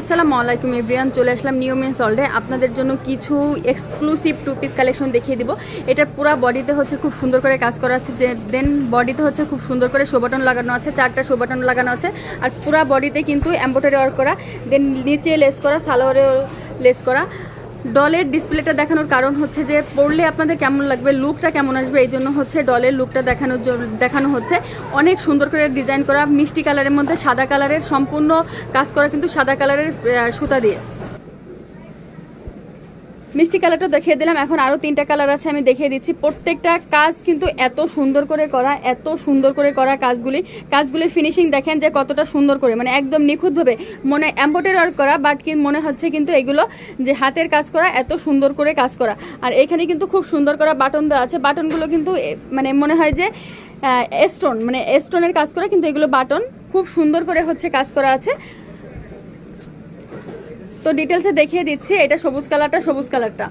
আসসালামু আলাইকুম এভরিয়ান চলে আসলাম নিউ মেন সল্ডে আপনাদের জন্য কিছু এক্সক্লুসিভ টু পিস কালেকশন দেখিয়ে দিব। এটা পুরো বডিতে হচ্ছে খুব সুন্দর করে কাজ করা আছে, যে দেন বডিতে হচ্ছে খুব সুন্দর করে শোবাটন লাগানো আছে, চারটা শোবাটন লাগানো আছে। আর পুরো বডিতে কিন্তু এম্ব্রয়ডারি ওয়ার্ক করা দেন নিচে লেস করা, সালোয়ারেও লেস করা। ডলের ডিসপ্লেটা দেখানোর কারণ হচ্ছে যে পড়লে আপনাদের কেমন লাগবে লুকটা কেমন আসবে, এই জন্য হচ্ছে ডলের লুকটা দেখানোর দেখানো হচ্ছে। অনেক সুন্দর করে ডিজাইন করা, মিষ্টি কালারের মধ্যে সাদা কালারের সম্পূর্ণ কাজ করা কিন্তু সাদা কালারের সুতা দিয়ে। মিষ্টি কালারটা দেখিয়ে দিলাম। এখন আরও তিনটা কালার আছে, আমি দেখিয়ে দিচ্ছি। প্রত্যেকটা কাজ কিন্তু এত সুন্দর করে করা, এত সুন্দর করে করা কাজগুলি। কাজগুলির ফিনিশিং দেখেন যে কতটা সুন্দর করে মানে একদম নিখুঁতভাবে। মনে এম্ব্রয়ডারি ওয়ার্ক করা বাট কি মনে হচ্ছে কিন্তু এগুলো যে হাতের কাজ করা, এত সুন্দর করে কাজ করা। আর এখানে কিন্তু খুব সুন্দর করা বাটন দেওয়া আছে। বাটনগুলো কিন্তু মানে মনে হয় যে স্টোন মানে স্টোনের কাজ করা, কিন্তু এগুলো বাটন খুব সুন্দর করে হচ্ছে কাজ করা আছে। তো ডিটেলসে দেখিয়ে দিচ্ছি এটা সবুজ কালারটা সবুজ কালারটা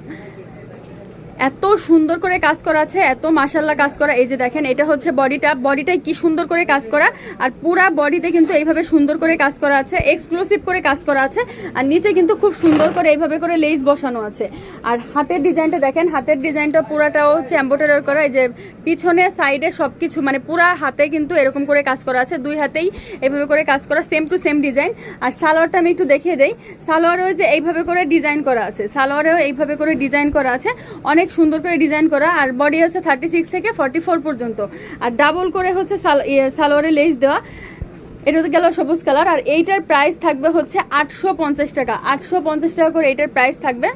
এত সুন্দর করে কাজ করা আছে, এত মাসাল্লাহ কাজ করা। এই যে দেখেন, এটা হচ্ছে বডিটা। বডিটাই কি সুন্দর করে কাজ করা। আর পুরা বডিতে কিন্তু এইভাবে সুন্দর করে কাজ করা আছে এক্সক্লুসিভ করে কাজ করা আছে। আর নিচে কিন্তু খুব সুন্দর করে এইভাবে করে লেস বসানো আছে। আর হাতের ডিজাইনটা দেখেন, হাতের ডিজাইনটা পুরাটাও হচ্ছে এম্বোটারি করা। এই যে পিছনে সাইডে সব কিছু মানে পুরা হাতে কিন্তু এরকম করে কাজ করা আছে। দুই হাতেই এইভাবে করে কাজ করা সেম টু সেম ডিজাইন আর সালোয়ারটা আমি একটু দেখিয়ে দেই। সালোয়ারেও যে এইভাবে করে ডিজাইন করা আছে, সালোয়ারেও এইভাবে করে ডিজাইন করা আছে। অনেক সুন্দর করে ডিজাইন করা। আর বডি আছে থার্টি সিক্স থেকে ফর্টি ফোর পর্যন্ত। আর ডাবল করে হচ্ছে ইয়ে, সালোয়ারে লেস দেওয়া। এটা তো গেল সবুজ কালার আর এইটার প্রাইস থাকবে হচ্ছে আটশো পঞ্চাশ টাকা। আটশো পঞ্চাশ টাকা করে এইটার প্রাইস থাকবে।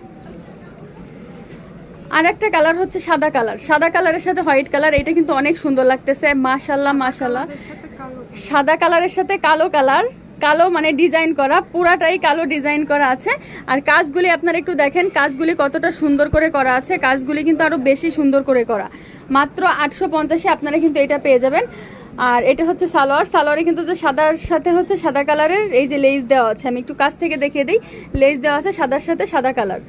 আর একটা কালার হচ্ছে সাদা কালার সাদা কালারের সাথে হোয়াইট কালার এটা কিন্তু অনেক সুন্দর লাগতেছে। মাশাল্লাহ মাশাল্লাহ সাদা কালারের সাথে কালো কালার কালো মানে ডিজাইন করা, পুরাটাই কালো ডিজাইন করা আছে। আর কাজগুলি আপনারা একটু দেখেন, কাজগুলি কতটা সুন্দর করে করা আছে, কাজগুলি কিন্তু আরও বেশি সুন্দর করে করা। মাত্র আটশো পঞ্চাশে আপনারা কিন্তু এটা পেয়ে যাবেন। আর এটা হচ্ছে সালোয়ার, সালোয়ারে কিন্তু যে সাদার সাথে হচ্ছে সাদা কালারের এই যে লেস দেওয়া আছে, আমি একটু কাছ থেকে দেখিয়ে দিই। লেস দেওয়া আছে সাদার সাথে সাদা কালার।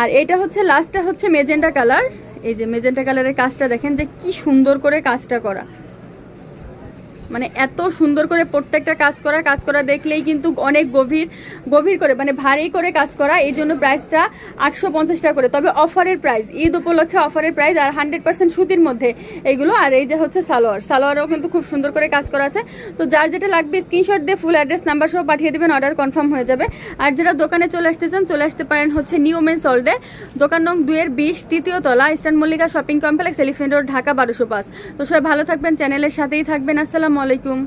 আর এটা হচ্ছে লাস্টটা হচ্ছে মেজেন্টা কালার। এই যে মেজেন্টা কালারের কাজটা দেখেন যে কি সুন্দর করে কাজটা করা। মানে এত সুন্দর করে প্রত্যেকটা কাজ করা কাজ করা দেখলেই কিন্তু অনেক গভীর গভীর করে মানে ভারী করে কাজ করা, এই জন্য প্রাইসটা আটশো পঞ্চাশ টাকা করে। তবে অফারের প্রাইস ঈদ উপলক্ষে অফারের প্রাইস আর হান্ড্রেড পার্সেন্ট সুতির মধ্যে এইগুলো আর এই যে হচ্ছে সালোয়ার। সালোয়ারও কিন্তু খুব সুন্দর করে কাজ করা আছে। তো যার যেটা লাগবে স্ক্রিনশট দিয়ে ফুল অ্যাড্রেস নাম্বার সহ পাঠিয়ে দেবেন অর্ডার কনফার্ম হয়ে যাবে। আর যারা দোকানে চলে আসতে চান, চলে আসতে পারেন হচ্ছে নিউ মেন সল্ডে দোকান নং দুইয়ের বিশ, তৃতীয় তলা Eastern Mallika shopping complex Elephant Road Dhaka বারোশো পাঁচ। তো সবাই ভালো থাকবেন চ্যানেলের সাথেই থাকবেন। আসসালামু আলাইকুম।